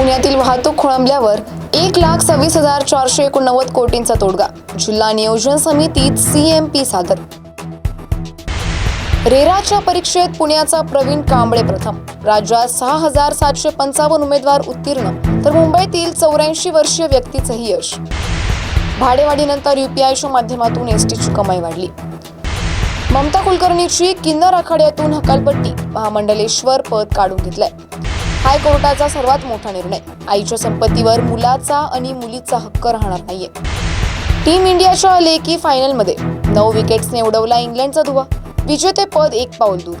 पुण्यातील वाहतूक खोळंबल्यावर एक लाख सव्वीस हजार चारशे एकोणनव्वद कोटींचा तोडगा. जिल्हा नियोजन समितीत सीएमपी सादर. रेराच्या परीक्षेत पुण्याचा प्रवीण कांबळे प्रथम. राज्यात सहा हजार सातशे पंचावन्न उमेदवार उत्तीर्ण तर मुंबईतील चौऱ्याऐंशी वर्षीय व्यक्तीचंही यश. भाडेवाढीनंतर युपीआयच्या माध्यमातून एसटीची कमाई वाढली. ममता कुलकर्णीची किन्नर आखाड्यातून हकालपट्टी महामंडलेश्वर पद काढून घेतलंय. हायकोर्टाचा सर्वात मोठा निर्णय. आईच्या संपत्तीवर मुलाचा आणि मुलीचा हक्क राहणार नाहीये. टीम इंडियाच्या लेकी फायनलमध्ये नऊ विकेट्सने उडवला इंग्लंडचा धुवा. विजेतेपद एक पाऊल दूर.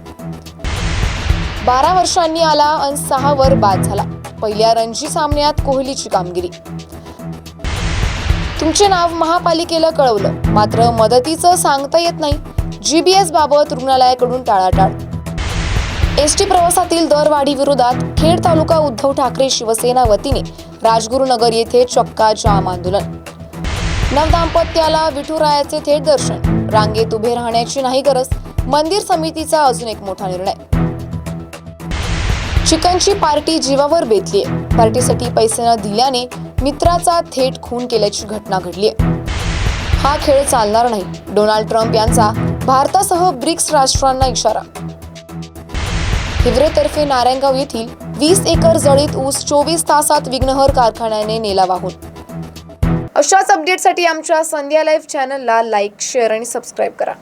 बारा वर्षांनी आला आणि सहा वर बाद झाला. पहिल्या रणजी सामन्यात कोहलीची कामगिरी. तुमचे नाव महापालिकेला कळवलं. मात्र मदतीचं सांगता येत नाही. जीबीएस बाबत रुग्णालयाकडून टाळाटाळ. एसटी प्रवासातील दरवाढी विरोधात खेड तालुका उद्धव ठाकरे शिवसेना वतीने राजगुरुनगर येथे चक्का जाम आंदोलन. नवदाम्पत्याला विठुरायाचे थेट दर्शन. रांगेत उभे राहण्याची नाही गरज मंदिर समितीचा अजून एक मोठा निर्णय. चिकनची पार्टी जीवावर बेतलीय. पार्टीसाठी पैसे न दिल्याने मित्राचा थेट खून केल्याची घटना घडलीय. हा खेळ चालणार नाही. डोनाल्ड ट्रम्प यांचा भारतासह ब्रिक्स राष्ट्रांना इशारा हिवरेतर्फे नारायणगाव येथील वीस एकर जळीत ऊस चोवीस तासात विघ्नहर कारखान्याने नेला वाहून. अशाच अपडेटसाठी आमच्या संध्या लाईव्ह चॅनलला लाईक शेअर आणि सबस्क्राईब करा.